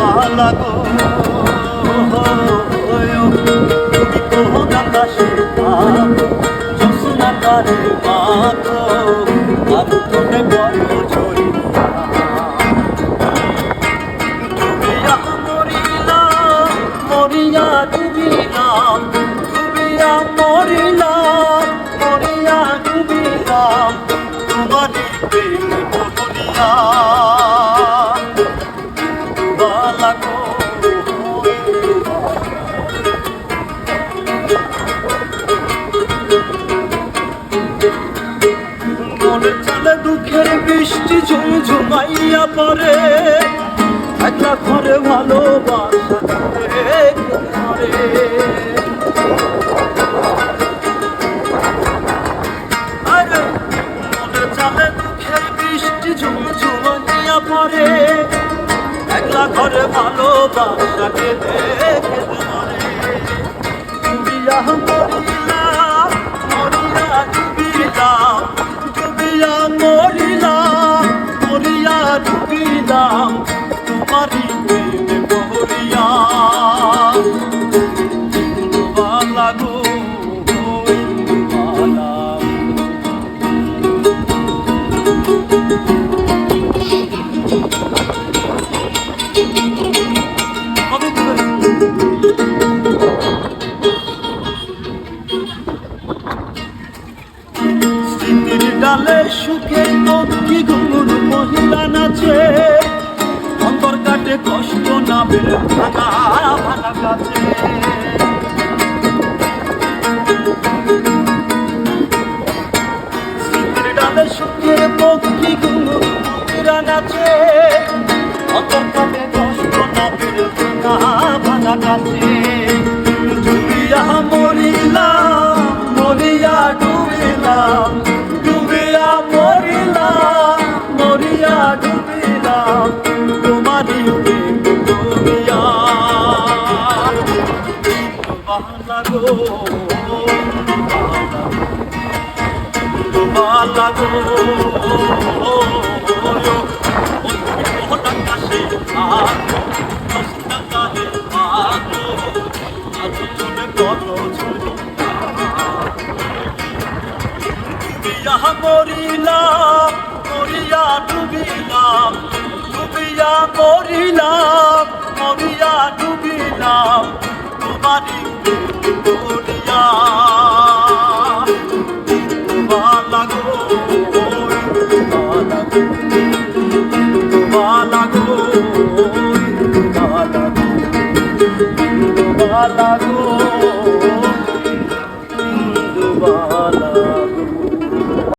বালা গো। তুমি কোন আকাশে জোসনা তারে মাখো, আর তোনে বড় ঝরিয়া ডুবিয়া মরিলাম মরিয়া ডুবিলাম ডুবিয়া মরিলাম মরিয়া ডুবিলাম তোমারই প্রেম বহরিয়া মনের চালে দুঃখের বৃষ্টি ঝুমঝুমাইয়া পড়ে। একলা ঘরে ভালোবাসা পড়ে। একলা ঘরে ভালোবাসাকে দেখে স্মৃতির ডালে সুখে নদী গুরুর মহিলা নাচে? অন্তর কাটে কষ্ট ভাঙা ভাঙা কাছে। অন্তর কাটে কষ্ট ভাঙা কাছে। ডুবালা গো ডুবালা আকাশে আর কালে বালা গো বালা গো বালা গো বালা